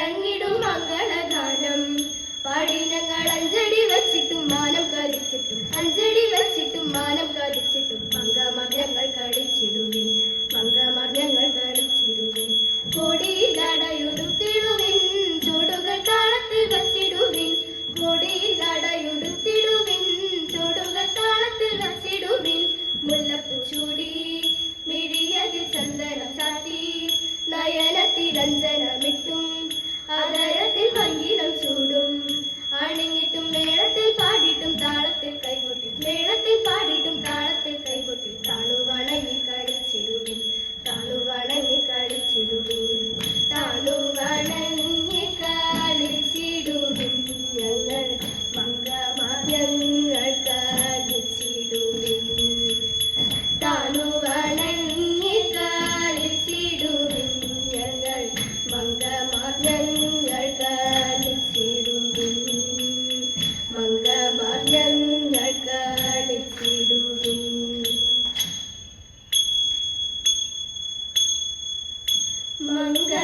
വിളങ്ങിടും മംഗളഗാനം. പാടി ഞങ്ങൾ അഞ്ചടി 嗯